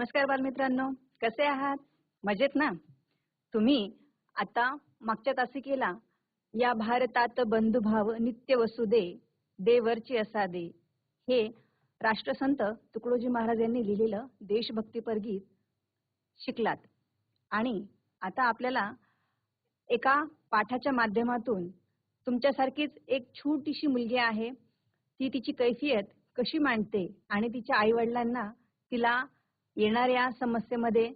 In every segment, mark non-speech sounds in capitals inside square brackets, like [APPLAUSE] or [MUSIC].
नमस्कार बालमित्रांनो. कसे आहात? मजेत ना? तुम्ही आता मागच्या तासिकेला या भारतात बंधुभाव नित्य वसुदे देवरची असादे हे राष्ट्रसंत तुकडोजी महाराज यांनी लिहिलेलं देशभक्तीपर गीत शिकलात. आणि आता आपल्याला एका पाठाच्या माध्यमातून तुमच्यासारखीच एक छोटीशी मुलगी आहे. ती तिची कैफियत कशी मांडते आणि तिच्या आई वडिलांना तिला येणाऱ्या समस्येमध्ये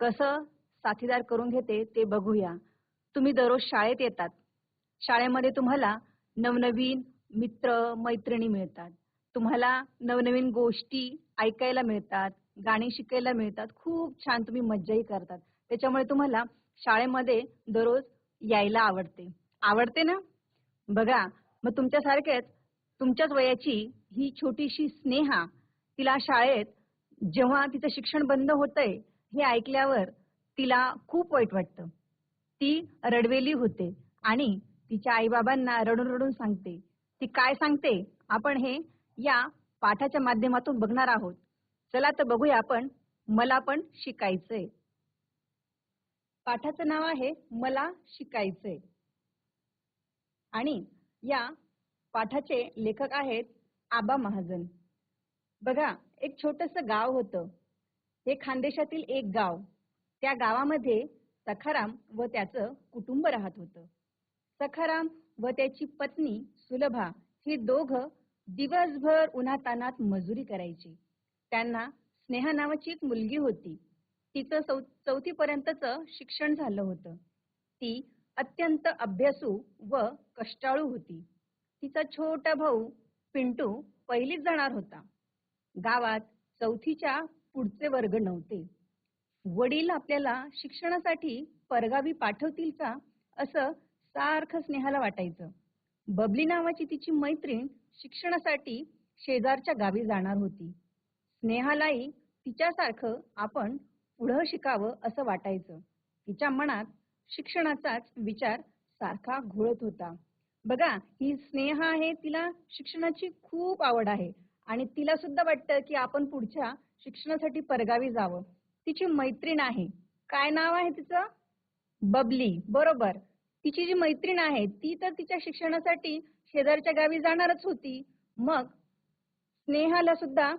कसं साथीदार करून घेते ते बघूया. तुम्ही दररोज शाळेत येतात. शाळेमध्ये तुम्हाला नवनवीन मित्र मैत्रिणी मिळतात. तुम्हाला नवनवीन गोष्टी ऐकायला मिळतात गाणी शिकायला मिळतात. खूप छान तुम्ही मज्जाही करतात. त्याच्यामुळे तुम्हाला शाळेमध्ये दररोज यायला आवडते. आवडते ना? बघा मग तुमच्यासारखेच तुमच्याच वयाची ही छोटीशी स्नेहा तिला शाळेत जेव्हा तिचं शिक्षण बंद होतंय हे ऐकल्यावर तिला खूप वाईट वाटतं. ती रडवेली होते आणि तिच्या आईबाबांना रडून रडून सांगते. ती काय सांगते? आपण हे या पाठाच्या माध्यमातून बघणार आहोत. चला तर बघूया आपण मला पण शिकायचंय. पाठाचं नाव आहे मला शिकायचंय. आणि या पाठाचे लेखक आहेत आबा महाजन. बघा एक छोटस गाव होतं. हे खानदेशातील एक गाव. त्या गावामध्ये सखाराम व त्याचं कुटुंब राहत होतं. सखाराम व त्याची पत्नी सुलभा ही दोघं दिवसभर उन्हातानात मजुरी करायची. त्यांना स्नेहा नावाची एक मुलगी होती. तिचं चौ चौथी पर्यंतच शिक्षण झालं होतं. ती अत्यंत अभ्यासू व कष्टाळू होती. तिचा छोटा भाऊ पिंटू पहिलीच जाणार होता. गावात चौथीच्या पुढचे वर्ग नव्हते. वडील आपल्याला शिक्षणासाठी परगावी पाठवतील का असं सारखं स्नेहाला वाटायचं. बबली नावाची तिची मैत्रीण शिक्षणासाठी शेजारच्या गावी जाणार होती. स्नेहालाही तिच्यासारखं आपण पुढं शिकावं असं वाटायचं. तिच्या मनात शिक्षणाचाच विचार सारखा घोळत होता. बघा ही स्नेहा आहे तिला शिक्षणाची खूप आवड आहे. आणि तिला सुद्धा वाटतं की आपण पुढच्या शिक्षणासाठी परगावी जावं. तिची मैत्रीण आहे. काय नाव आहे तिचं? बबली. बरोबर. तिची जी मैत्रीण आहे ती तर तिच्या शिक्षणासाठी शेजारच्या गावी जाणारच होती. मग स्नेहाला सुद्धा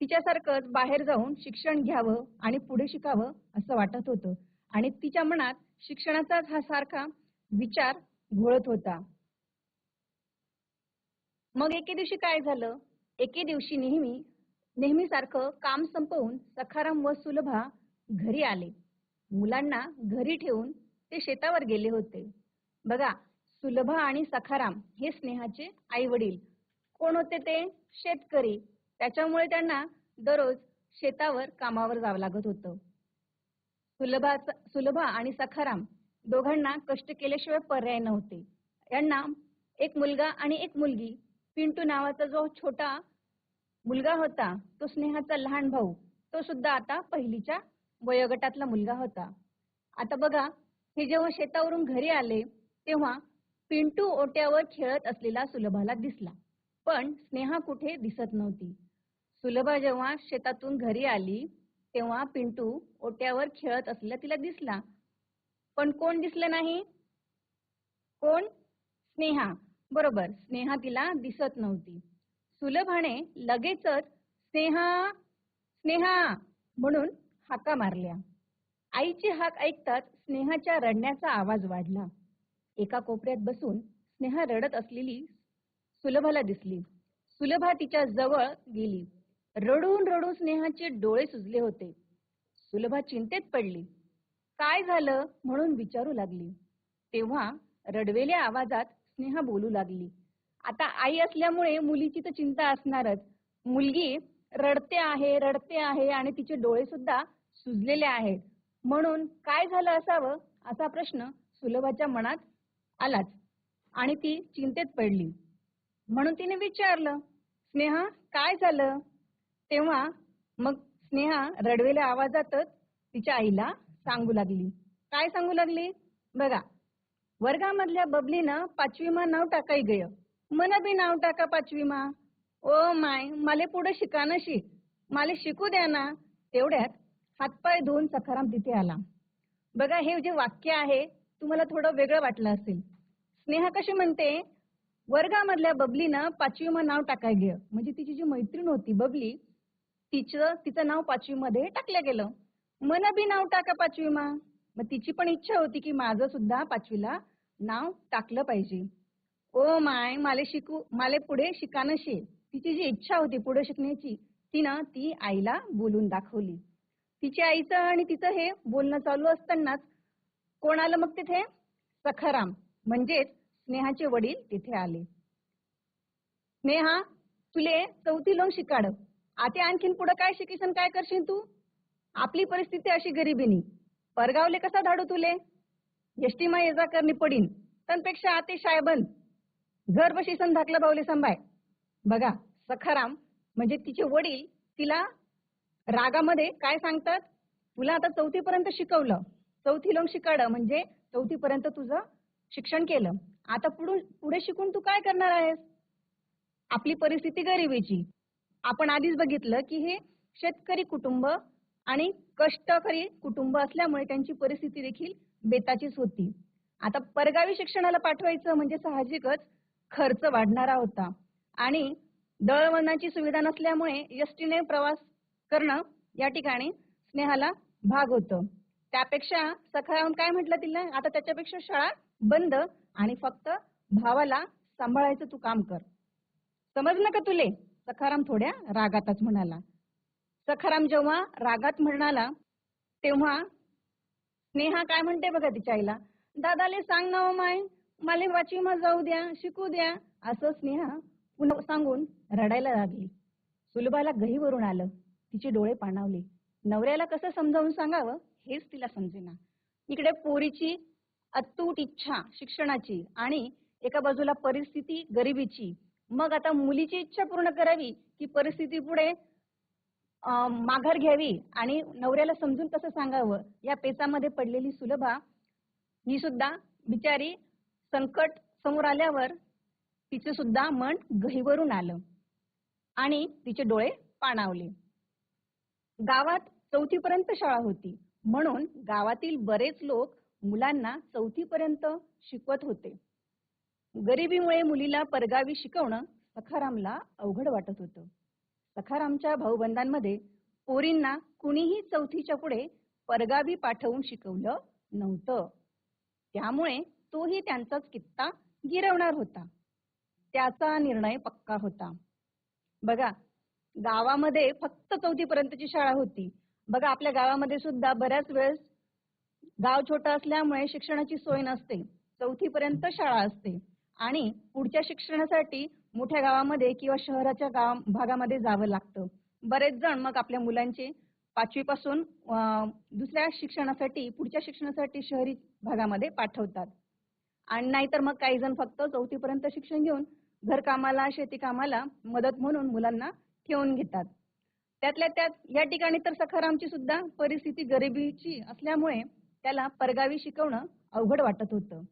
तिच्यासारखंच बाहेर जाऊन शिक्षण घ्यावं आणि पुढे शिकावं असं वाटत होतं. आणि तिच्या मनात शिक्षणाचाच हा सारखा विचार घोळत होता. मग एके दिवशी काय झालं? एके दिवशी नेहमी नेहमीसारखं काम संपवून सखाराम व सुलभा घरी आले. मुलांना घरी ठेवून ते शेतावर गेले होते. बघा सुलभा आणि सखाराम हे स्नेहाचे आई वडील कोण होते ते? शेतकरी. त्याच्यामुळे त्यांना दररोज शेतावर कामावर जावं लागत होतं. सुलभा सुलभा आणि सखाराम दोघांना कष्ट केल्याशिवाय पर्याय नव्हते. यांना एक मुलगा आणि एक मुलगी पिंटू नावाचा जो छोटा मुलगा होता तो स्नेहाचा लहान भाऊ तो सुद्धा आता पहिलीच्या वयोगटातला मुलगा होता. आता बघा हे जेव्हा शेतावरून घरी आले तेव्हा पिंटू ओट्यावर खेळत असलेला सुलभाला दिसला. पण स्नेहा कुठे दिसत नव्हती. सुलभा जेव्हा शेतातून घरी आली तेव्हा पिंटू ओट्यावर खेळत असलेला तिला दिसला. पण कोण दिसलं नाही? कोण? स्नेहा. बरोबर. स्नेहा तिला दिसत नव्हती. सुलभाने लगेचच स्नेहा स्नेहा म्हणून हाका मारल्या. आईची हाक ऐकताच स्नेहाच्या रडण्याचा आवाज वाढला. एका कोपऱ्यात बसून स्नेहा रडत असलेली सुलभाला दिसली. सुलभा तिच्या जवळ गेली. रडून रडून स्नेहाचे डोळे सुजले होते. सुलभा चिंतेत पडली. काय झालं? म्हणून विचारू लागली. तेव्हा रडवेल्या आवाजात स्नेहा बोलू लागली. आता आई असल्यामुळे मुलीची तर चिंता असणारच. मुलगी रडते आहे रडते आहे आणि तिचे डोळे सुद्धा सुजलेले आहेत. म्हणून काय झालं असावं? असा प्रश्न सुलभाच्या मनात आलाच आणि ती चिंतेत पडली. म्हणून तिने विचारलं स्नेहा काय झालं? तेव्हा मग स्नेहा रडवेल्या आवाजातच तिच्या आईला सांगू लागली. काय सांगू लागली? बघा वर्गामधल्या बबलीनं पाचवीमा नाव टाकाय गय. मन बी नाव टाका पाचवीमा. ओ माय मला पुढे शिकाना शिक माले शिकू द्या ना. तेवढ्यात हातपाय धुवून सखाराम तिथे आला. बघा हे जे वाक्य आहे तुम्हाला थोडं वेगळं वाटलं असेल. स्नेहा कशी म्हणते? वर्गामधल्या बबलीनं पाचवीमा नाव टाकाय गेलं म्हणजे तिची जी मैत्रीण होती बबली तिचं तिचं नाव पाचवीमध्ये टाकलं गेलं. मन बी नाव टाका पाचवीमा. मग तिची पण इच्छा होती की माझं सुद्धा पाचवीला नाव टाकलं पाहिजे. ओ माय माले शिकू माले पुढे शिकानं शे. तिची जी इच्छा होती पुढे शिकण्याची तिनं ती आईला बोलून दाखवली. तिच्या आईचं आणि तिचं हे बोलणं चालू असतानाच कोण आलं मग तिथे? सखाराम म्हणजेच स्नेहाचे वडील तिथे आले. स्नेहा तुले चौथी लोक शिकाड. आता आणखीन पुढे काय शिकीसन काय करशील तू? आपली परिस्थिती अशी गरिबीनी. परगावले कसा धाडू तुले? एसटीमा येजा करणी पडीन. त्यापेक्षा आते शाळे घर बशी बशीसन धाकलं बावले संभाय. बघा सखाराम म्हणजे तिचे वडील तिला रागामध्ये काय सांगतात? तुला आता चौथी पर्यंत शिकवलं. चौथी लोक शिकाड म्हणजे चौथी पर्यंत तुझं शिक्षण केलं. आता पुढे पुढे शिकून तू काय करणार आहेस? आपली परिस्थिती गरिबीची. आपण आधीच बघितलं की हे शेतकरी कुटुंब आणि कष्टकरी कुटुंब असल्यामुळे त्यांची परिस्थिती देखील बेताचीच होती. आता परगावी शिक्षणाला पाठवायचं म्हणजे साहजिकच खर्च वाढणारा होता. आणि दळणवळणाची सुविधा नसल्यामुळे एसटीने प्रवास करणं या ठिकाणी स्नेहाला भाग होतं. त्यापेक्षा सखाराम काय म्हटलं तिला? आता त्याच्यापेक्षा शाळा बंद आणि फक्त भावाला सांभाळायचं तू काम कर. समजलं का तुले? सखाराम थोड्या रागातच म्हणाला. सखाराम जेव्हा रागात म्हणाला तेव्हा स्नेहा काय म्हणते बघा तिच्या आईला दादाले सांग ना माय मला वाचिमा जाऊ द्या शिकू द्या. असं स्नेहा पुन्हा सांगून रडायला लागली. सुलभाला गहीवरून आलं. तिचे डोळे पाणावले. नवऱ्याला कसं समजावून सांगावं हेच तिला समजेना. इकडे पोरीची अतूट इच्छा शिक्षणाची आणि एका बाजूला परिस्थिती गरिबीची. मग आता मुलीची इच्छा पूर्ण करावी की परिस्थिती पुढे माघार घ्यावी आणि नवऱ्याला समजून कसं सांगावं? या पेचामध्ये पडलेली सुलभा ही सुद्धा बिचारी संकट समोर आल्यावर तिचं सुद्धा मन गहीवरून आलं आणि तिचे डोळे पाणावले. गावात चौथीपर्यंत शाळा होती. म्हणून गावातील बरेच लोक मुलांना चौथीपर्यंत शिकवत होते. गरिबीमुळे मुलीला परगावी शिकवणं सखारामला अवघड वाटत होतं. सखारामच्या भाऊबंधांमध्ये पोरींना कुणीही चौथीच्या पुढे परगावी पाठवून शिकवलं नव्हतं. त्यामुळे तोही त्यांचाच कित्ता गिरवणार होता. त्याचा निर्णय पक्का होता. बघा गावामध्ये फक्त चौथी पर्यंतची शाळा होती. बघा आपल्या गावामध्ये सुद्धा बऱ्याच वेळेस गाव छोटं असल्यामुळे शिक्षणाची सोय नसते. चौथी पर्यंत शाळा असते. आणि पुढच्या शिक्षणासाठी मोठ्या गावामध्ये किंवा शहराच्या गाव भागामध्ये जावं लागतं. बरेच जण मग आपल्या मुलांचे पाचवी पासून दुसऱ्या शिक्षणासाठी पुढच्या शिक्षणासाठी शहरी भागामध्ये पाठवतात. आणि नाहीतर मग काही जण फक्त चौथी पर्यंत शिक्षण घेऊन घरकामाला शेती कामाला मदत म्हणून मुलांना ठेवून घेतात. त्यातल्या त्यात या ठिकाणी तर सखारामची सुद्धा परिस्थिती गरिबीची असल्यामुळे त्याला परगावी शिकवणं अवघड वाटत होतं.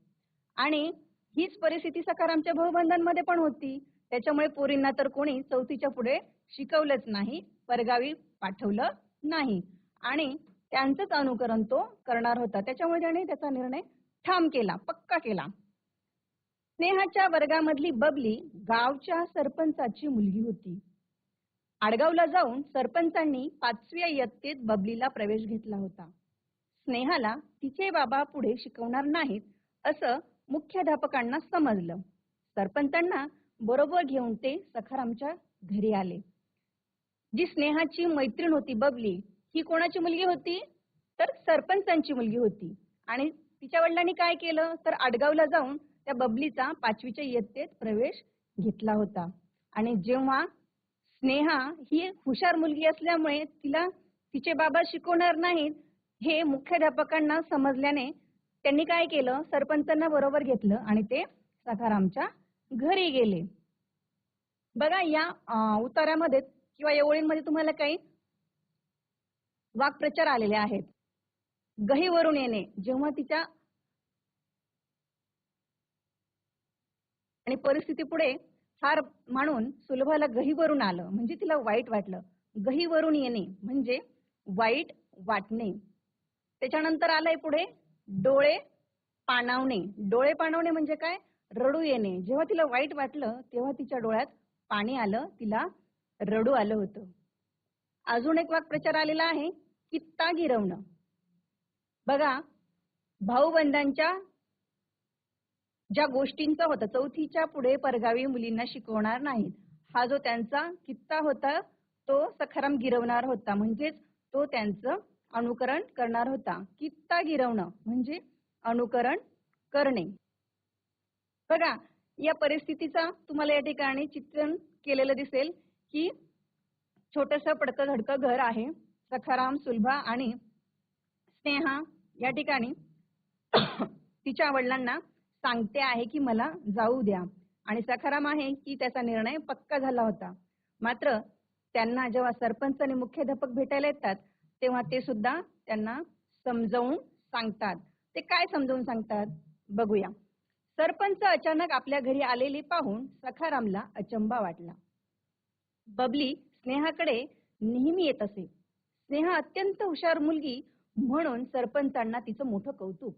आणि हीच परिस्थिती सखारामच्या भाऊबंधांमध्ये पण होती. त्याच्यामुळे पोरींना तर कोणी चौथीच्या पुढे शिकवलंच नाही परगावी पाठवलं नाही. आणि त्यांचंच अनुकरण तो करणार होता. त्याच्यामुळे त्याने त्याचा निर्णय ठाम केला पक्का केला. स्नेहाच्या वर्गामधली बबली गावच्या सरपंचाची मुलगी होती. आडगावला जाऊन सरपंचांनी पाचव्या इयत्तेत बबलीला प्रवेश घेतला होता. स्नेहाला तिचे बाबा पुढे शिकवणार नाहीत असं मुख्याध्यापकांना समजलं. सरपंचांना बरोबर घेऊन ते सखारामच्या घरी आले. जी स्नेहाची मैत्रीण होती बबली ही कोणाची मुलगी होती? तर सरपंचांची मुलगी होती. आणि तिच्या वडिलांनी काय केलं? तर आडगावला जाऊन त्या बबलीचा पाचवीच्या इयत्तेत प्रवेश घेतला होता. आणि जेव्हा स्नेहा ही हुशार मुलगी असल्यामुळे तिला तिचे बाबा शिकवणार नाहीत हे मुख्याध्यापकांना समजल्याने त्यांनी काय केलं? सरपंचांना बरोबर घेतलं आणि ते सखारामच्या घरी गेले. बघा या उतारामध्ये किंवा या ओळींमध्ये तुम्हाला काही वाक्प्रचार आलेले आहेत. गहीवरून येणे जेव्हा तिच्या आणि परिस्थिती पुढे फार म्हणून सुलभाला गहीवरून आलं. म्हणजे तिला वाईट वाटलं. गहीवरून येणे म्हणजे वाईट वाटणे. त्याच्यानंतर आलंय पुढे डोळे पाणावणे. डोळे पाणावणे म्हणजे काय? रडू येणे. जेव्हा तिला वाईट वाटलं तेव्हा तिच्या डोळ्यात पाणी आलं तिला रडू आलं होतं. अजून एक वाक्प्रचार आलेला आहे कित्ता गिरवणं. बघा भाऊबंधांच्या ज्या गोष्टींचा होता चौथीच्या पुढे परगावी मुलींना शिकवणार नाहीत. हा जो त्यांचा कित्ता होता तो सखाराम गिरवणार होता. म्हणजेच तो त्यांचं अनुकरण करणार होता. कित्ता गिरवणं म्हणजे अनुकरण करणे. बघा या परिस्थितीचा तुम्हाला या ठिकाणी चित्रण केलेलं दिसेल की छोटस पडकं धडकं घर आहे. सखाराम सुलभा आणि स्नेहा या ठिकाणी [COUGHS] तिच्या वडिलांना सांगते आहे की मला जाऊ द्या. आणि सखाराम आहे की त्याचा निर्णय पक्का झाला होता. मात्र त्यांना जेव्हा सरपंच आणि मुख्याध्यापक भेटायला येतात तेव्हा ते सुद्धा त्यांना समजावून सांगतात. ते काय समजावून सांगतात? बघूया. सरपंच अचानक आपल्या घरी आलेली पाहून सखारामला अचंबा वाटला. बबली स्नेहाकडे नेहमी येत असे. स्नेहा अत्यंत हुशार मुलगी म्हणून सरपंचांना तिचं मोठं कौतुक.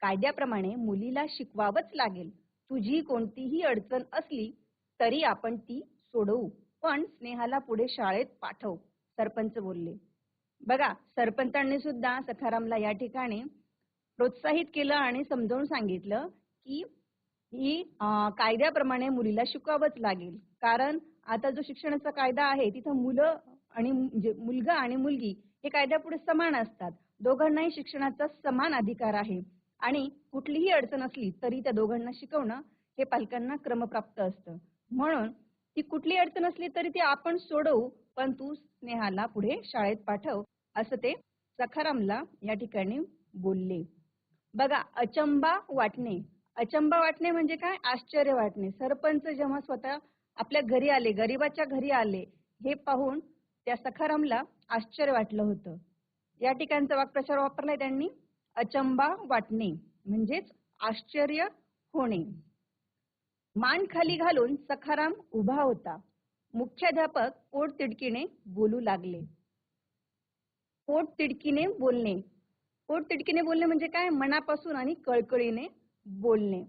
कायद्याप्रमाणे मुलीला शिकवावंच लागेल. तुझी कोणतीही अडचण असली तरी आपण ती सोडवू. पण स्नेहाला पुढे शाळेत पाठव सरपंच बोलले. बघा सरपंचांनी सुद्धा सखारामला या ठिकाणी प्रोत्साहित केलं आणि समजावून सांगितलं की ही कायद्याप्रमाणे मुलीला शिकावंच लागेल. कारण आता जो शिक्षणाचा कायदा आहे तिथं मुलं आणि म्हणजे मुलगा आणि मुलगी हे कायद्यापुढे समान असतात. दोघांनाही शिक्षणाचा समान अधिकार आहे. आणि कुठलीही अडचण असली तरी त्या दोघांना शिकवणं हे पालकांना क्रमप्राप्त असतं. म्हणून ती कुठली अडचण असली तरी ती आपण सोडवू पण तू स्नेहाला पुढे शाळेत पाठव असं ते सखारामला या ठिकाणी बोलले. बघा अचंबा वाटणे. अचंबा वाटणे म्हणजे काय? आश्चर्य वाटणे. सरपंच जेव्हा स्वतः आपल्या घरी आले गरीबाच्या घरी आले हे पाहून त्या सखारामला आश्चर्य वाटलं होतं. या ठिकाणचा वाक्प्रचार वापरलाय त्यांनी. अचंबा वाटणे म्हणजेच आश्चर्य होणे. मान खाली घालून सखाराम उभा होता. मुख्याध्यापक पोट तिडकीने बोलू लागले. पोट तिडकीने बोलणे. पोट तिडकीने बोलणे म्हणजे काय? मनापासून आणि कळकळीने बोलणे.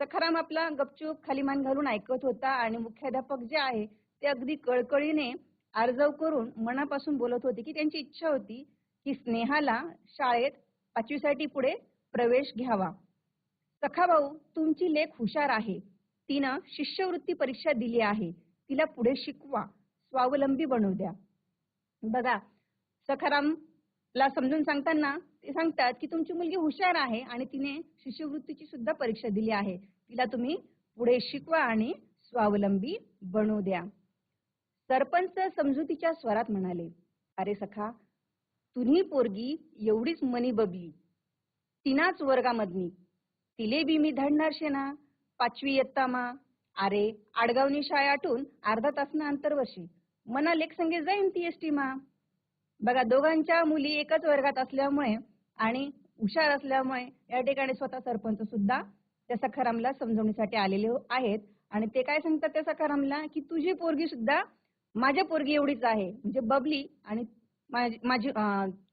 सखाराम आपला गपचूप खाली मान घालून ऐकत होता आणि मुख्याध्यापक जे आहे ते अगदी कळकळीने अर्जव करून मनापासून बोलत होते की त्यांची इच्छा होती की स्नेहाला शाळेत पाचवीसाठी पुढे प्रवेश घ्यावा. सखाभाऊ तुमची लेख हुशार आहे. तिनं शिष्यवृत्ती परीक्षा दिली आहे. तिला पुढे शिकवा. स्वावलंबी बनवू द्या. बघा सखारामला समजून सांगताना ते सांगतात की तुमची मुलगी हुशार आहे आणि तिने शिष्यवृत्तीची सुद्धा परीक्षा दिली आहे. तिला तुम्ही पुढे शिकवा आणि स्वावलंबी बनवू द्या. सरपंच समजुतीच्या स्वरात म्हणाले अरे सखा तुनी पोरगी एवढीच मनी बबली तिनाच वर्गामधनी तिले बी मी धडणार शेना पाचवी इयत्ता मा? अरे आडगावनी शाळे आटून अर्धा तासनं अंतरवर्षी मना लेख संगे जाईन ती एसटी मा. बघा दोघांच्या मुली एकच वर्गात असल्यामुळे आणि हुशार असल्यामुळे या ठिकाणी स्वतः सरपंच सुद्धा त्या सखारामला समजवण्यासाठी आलेले आहेत. आणि ते काय सांगतात त्या सखारामला? की तुझी पोरगी सुद्धा माझ्या पोरगी एवढीच आहे. म्हणजे बबली आणि माझी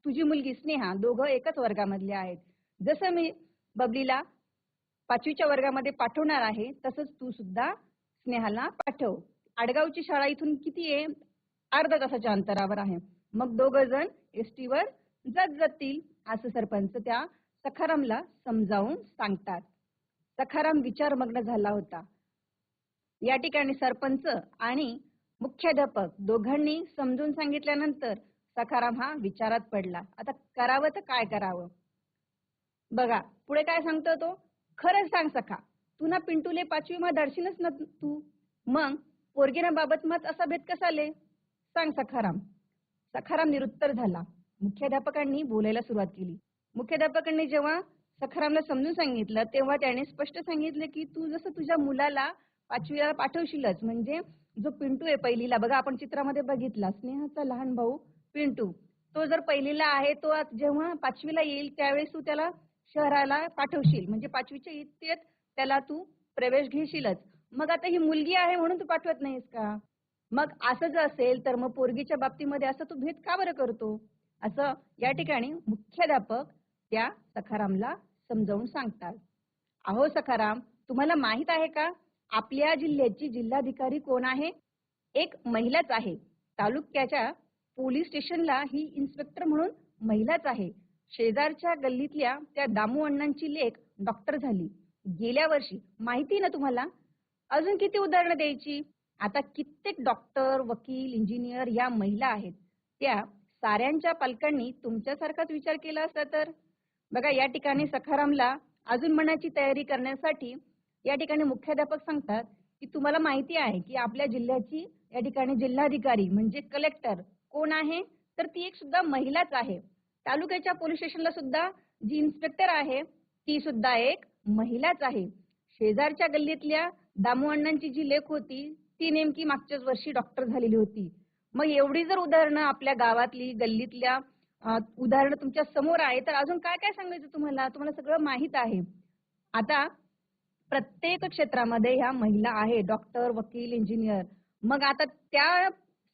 तुझी मुलगी स्नेहा दोघं एकच वर्गामधले आहेत. जसं मी बबलीला पाचवीच्या वर्गामध्ये पाठवणार आहे तसंच तू सुद्धा स्नेहाला पाठव. आडगावची शाळा इथून किती आहे? अर्धा तासाच्या अंतरावर आहे. मग दोघं जण एसटी वर जात जातील असं सरपंच त्या सखारामला समजावून सांगतात. सखाराम विचारमग्न झाला होता. या ठिकाणी सरपंच आणि मुख्याध्यापक दोघांनी समजून सांगितल्यानंतर सखाराम हा विचारात पडला. आता करावं तर काय करावं? बघा पुढे काय सांगतो तो? खरंच सांग सखा. तू ना पिंटूले पाचवी मा दर्शनच न तू. मग पोरगीना बाबत मत असा भेद कसाले सांग सखाराम. सखाराम निरुत्तर झाला. मुख्याध्यापकांनी बोलायला सुरुवात केली. मुख्याध्यापकांनी जेव्हा सखारामला समजून सांगितलं तेव्हा त्याने स्पष्ट सांगितलं की तू जसं तुझ्या मुलाला पाचवीला पाठवशीलच. म्हणजे जो पिंटू आहे पहिलीला बघा आपण चित्रामध्ये बघितला स्नेहाचा लहान भाऊ पिंटू. तो जर पहिलीला आहे तो जेव्हा पाचवीला येईल त्यावेळेस तू त्याला शहराला पाठवशील. म्हणजे पाचवीच्या इयत्तेत त्याला तू प्रवेश घेशीलच. मग आता ही मुलगी आहे म्हणून तू पाठवत नाहीस का? मग असं जर असेल तर मग पोरगीच्या बाबतीमध्ये असं तू भेद का बरं करतो? असं या ठिकाणी मुख्याध्यापक त्या सखारामला समजावून सांगतात. अहो सखाराम तुम्हाला माहीत आहे का? आपल्या जिल्ह्याची जिल्हाधिकारी कोण आहे? एक महिलाच आहे. तालुक्याच्या पोलीस स्टेशनला ही इन्स्पेक्टर म्हणून महिलाच आहे. शेजारच्या गल्लीतल्या त्या दामू अण्णांची लेख डॉक्टर झाली. गेल्या वर्षी माहिती ना तुम्हाला? अजून किती उदाहरणं द्यायची? आता कित्येक डॉक्टर वकील इंजिनियर या महिला आहेत. त्या साऱ्यांच्या पालकांनी तुमच्यासारखाच विचार केला असता तर? बघा या ठिकाणी सखारामला अजून मनाची तयारी करण्यासाठी या ठिकाणी मुख्याध्यापक सांगतात की तुम्हाला माहिती आहे की आपल्या जिल्ह्याची या ठिकाणी जिल्हाधिकारी म्हणजे कलेक्टर कोण आहे? तर ती एक सुद्धा महिलाच आहे. तालुक्याच्या पोलीस स्टेशनला सुद्धा जी इन्स्पेक्टर आहे ती सुद्धा एक महिलाच आहे. शेजारच्या गल्लीतल्या दामू अण्णांची जी लेख होती ती नेमकी मागच्याच वर्षी डॉक्टर झालेली होती. मग एवढी जर उदाहरणं आपल्या गावातली गल्लीतल्या उदाहरणं तुमच्यासमोर आहे तर अजून काय काय सांगायचं तुम्हाला? तुम्हाला सगळं माहीत आहे. आता प्रत्येक क्षेत्रामध्ये ह्या महिला आहे डॉक्टर वकील इंजिनियर मग आता त्या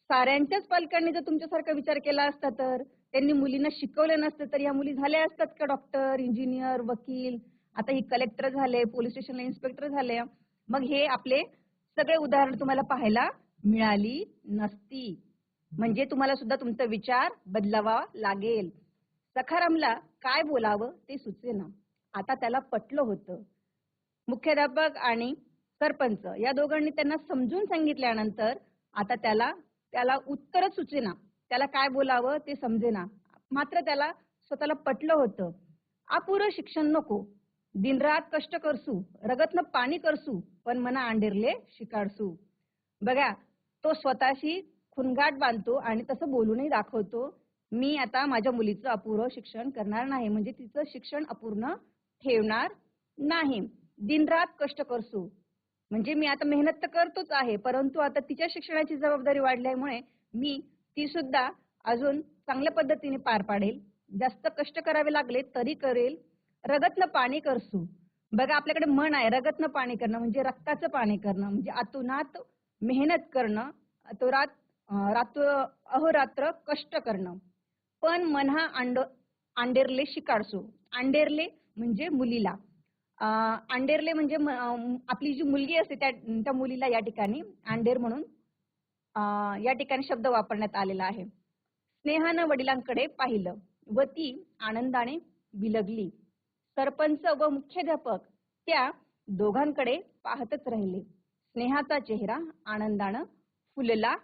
साऱ्यांच्याच पालकांनी जर तुमच्यासारखा विचार केला असता तर? त्यांनी मुलींना शिकवलं नसतं तर या मुली झाल्या असतात का डॉक्टर इंजिनियर वकील? आता ही कलेक्टर झाले पोलीस स्टेशनला इन्स्पेक्टर झाले. मग हे आपले सगळे उदाहरण तुम्हाला पाहायला मिळाली नसती. म्हणजे तुम्हाला सुद्धा तुमचा विचार बदलावा लागेल. सखारामला काय बोलावं ते सुचेना आता त्याला पटलं होतं. मुख्याध्यापक आणि सरपंच या दोघांनी त्यांना समजून सांगितल्यानंतर आता त्याला त्याला उत्तरच सुचेना त्याला काय बोलावं ते समजेना. मात्र त्याला स्वतःला पटलं होतं. अपुरं शिक्षण नको. दिनरात कष्ट करसू. रगतनं पाणी करसू. पण मना अंडेरले शिकाडसू. बघा तो स्वतःशी खुनगाट बांधतो आणि तसं बोलूनही दाखवतो मी आता माझ्या मुलीचं अपुरं शिक्षण करणार नाही. म्हणजे तिचं शिक्षण अपूर्ण ठेवणार नाही. दिनरात कष्ट करसू. म्हणजे मी आता मेहनत तर करतोच आहे परंतु आता तिच्या शिक्षणाची जबाबदारी वाढल्यामुळे मी ती सुद्धा अजून चांगल्या पद्धतीने पार पाडेल. जास्त कष्ट करावे लागले तरी करेल. रगतनं पाणी करसू. बघा आपल्याकडे मन आहे रगतनं पाणी करणं म्हणजे रक्ताचं पाणी करणं म्हणजे आतुनात मेहनत करणं तो रात रात्र अहोरात्र कष्ट करणं. पण मनहा अंड अंडेरले शिकाडसू. अंडेरले म्हणजे मुलीला. अंडेरले म्हणजे आपली जी मुलगी असते त्या त्या मुलीला या ठिकाणी अंडेर म्हणून या ठिकाणी शब्द वापरण्यात आलेला आहे. स्नेहानं वडिलांकडे पाहिलं व ती आनंदाने बिलगली. सरपंच व मुख्याध्यापक त्या दोघांकडे पाहतच राहिले. स्नेहाचा चेहरा आनंदानं फुलला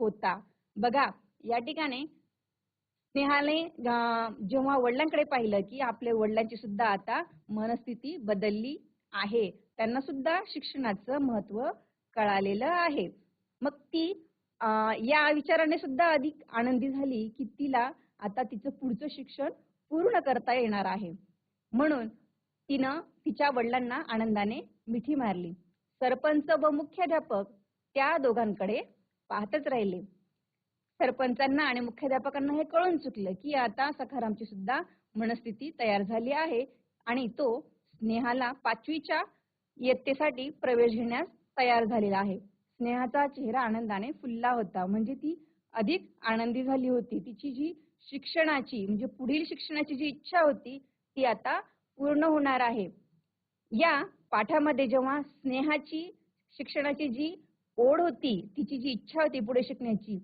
होता. बघा या ठिकाणी स्नेहाने जेव्हा वडिलांकडे पाहिलं की आपल्या वडिलांची सुद्धा आता मनस्थिती बदलली आहे त्यांना सुद्धा शिक्षणाचं महत्त्व कळालेलं आहे. मग ती या विचाराने सुद्धा अधिक आनंदी झाली की तिला आता तिचं पुढचं शिक्षण पूर्ण करता येणार आहे. म्हणून तिनं तिच्या वडिलांना आनंदाने मिठी मारली. सरपंच व मुख्याध्यापक त्या दोघांकडे पाहतच राहिले. सरपंचांना आणि मुख्याध्यापकांना हे कळून चुकलं की आता सखारामची सुद्धा मनस्थिती तयार झाली आहे आणि तो स्नेहाला पाचवीच्या इयत्तेसाठी प्रवेश घेण्यास तयार झालेला आहे. स्नेहाचा चेहरा आनंदाने फुलला होता. म्हणजे ती अधिक आनंदी झाली होती. तिची जी शिक्षणाची म्हणजे पुढील शिक्षणाची जी इच्छा होती ती आता पूर्ण होणार आहे. या पाठामध्ये जेव्हा स्नेहाची शिक्षणाची जी ओढ होती तिची जी इच्छा होती पुढे शिकण्याची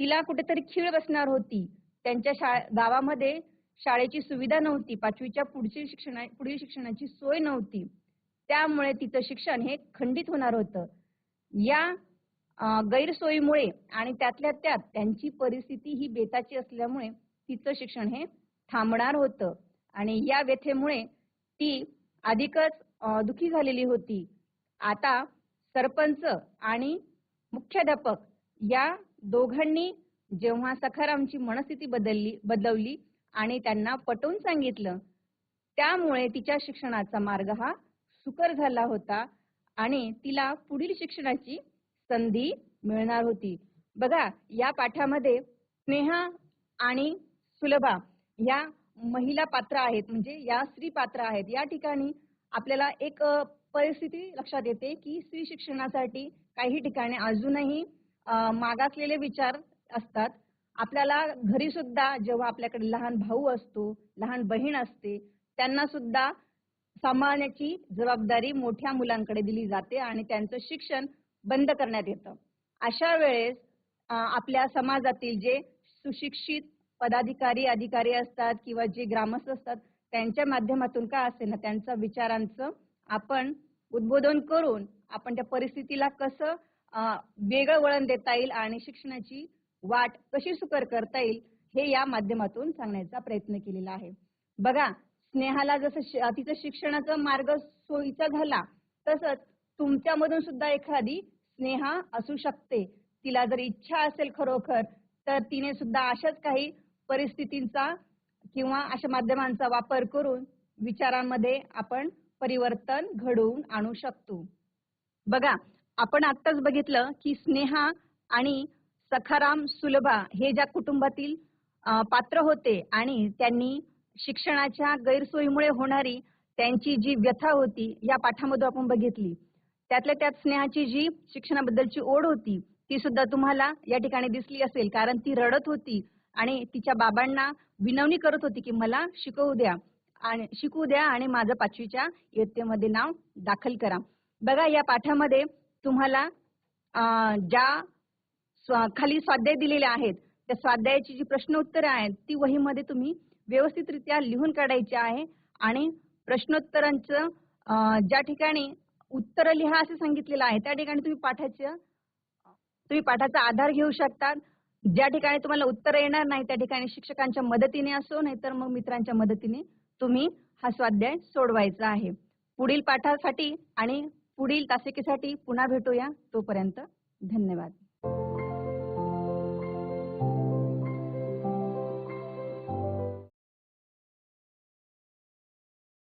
तिला कुठेतरी खीळ बसणार होती. त्यांच्या शा गावामध्ये शाळेची सुविधा नव्हती. पाचवीच्या पुढची शिक्षणा पुढील शिक्षणाची सोय नव्हती. त्यामुळे तिचं शिक्षण हे खंडित होणार होतं. या गैरसोयीमुळे आणि त्यातल्या त्यात त्यांची परिस्थिती ही बेताची असल्यामुळे तिचं शिक्षण हे थांबणार होतं. आणि या व्यथेमुळे ती अधिकच दुखी झालेली होती. आता सरपंच आणि मुख्याध्यापक या दोघांनी जेव्हा सखारामची मनस्थिती बदलली बदलवली आणि त्यांना पटवून सांगितलं त्यामुळे तिच्या शिक्षणाचा मार्ग हा सुकर झाला होता. आणि तिला पुढील शिक्षणाची संधी मिळणार होती. बघा या पाठामध्ये स्नेहा आणि सुलभा या महिला पात्र आहेत. म्हणजे या स्त्री पात्र आहेत. या ठिकाणी आपल्याला एक परिस्थिती लक्षात येते की स्त्री शिक्षणासाठी काही ठिकाणी अजूनही मागासलेले विचार असतात. आपल्याला घरी सुद्धा जेव्हा आपल्याकडे लहान भाऊ असतो लहान बहीण असते त्यांना सुद्धा सांभाळण्याची जबाबदारी मोठ्या मुलांकडे दिली जाते आणि त्यांचं शिक्षण बंद करण्यात येतं. अशा वेळेस आपल्या समाजातील जे सुशिक्षित पदाधिकारी अधिकारी असतात किंवा जे ग्रामस्थ असतात त्यांच्या माध्यमातून का असे ना त्यांच्या विचारांचं आपण उद्बोधन करून आपण त्या परिस्थितीला कसं वेगळं वळण देता येईल आणि शिक्षणाची वाट कशी सुकर करता येईल हे या माध्यमातून सांगण्याचा प्रयत्न केलेला आहे. बघा स्नेहाला जसं तिचं शिक्षणाचा मार्ग सोयीचा झाला तसंच तुमच्यामधून सुद्धा एखादी स्नेहा असू शकते. तिला जर इच्छा असेल खरोखर तर तिने सुद्धा अशाच काही परिस्थितींचा किंवा अशा माध्यमांचा वापर करून विचारांमध्ये आपण परिवर्तन घडवून आणू शकतो. बघा आपण आत्ताच बघितलं की स्नेहा आणि सखाराम सुलभा हे ज्या कुटुंबातील पात्र होते आणि त्यांनी शिक्षणाच्या गैरसोयीमुळे होणारी त्यांची जी व्यथा होती या पाठामधून आपण बघितली. त्यातल्या त्यात स्नेहाची जी शिक्षणाबद्दलची ओढ होती ती सुद्धा तुम्हाला या ठिकाणी दिसली असेल. कारण ती रडत होती आणि तिच्या बाबांना विनवणी करत होती की मला शिकवू द्या आणि शिकू द्या आणि माझं पाचवीच्या इयत्तेमध्ये नाव दाखल करा. बघा या पाठामध्ये तुम्हाला ज्या स्वा- खाली स्वाध्याय दिलेले आहेत त्या स्वाध्यायाची जी प्रश्न उत्तरं आहेत ती वहीमध्ये तुम्ही व्यवस्थितरित्या लिहून काढायची आहे. आणि प्रश्नोत्तरांचं ज्या ठिकाणी उत्तर लिहा असं सांगितलेलं आहे त्या ठिकाणी तुम्ही पाठाचं तुम्ही पाठाचा आधार घेऊ शकता ज्या ठिकाणी तुम्हाला उत्तर येणार नाही त्या ठिकाणी शिक्षकांच्या मदतीने असो नाहीतर मग मित्रांच्या मदतीने तुम्ही हा स्वाध्याय सोडवायचा आहे. पुढील पाठासाठी आणि पुढील तासिकेसाठी पुन्हा भेटूया. तोपर्यंत धन्यवाद.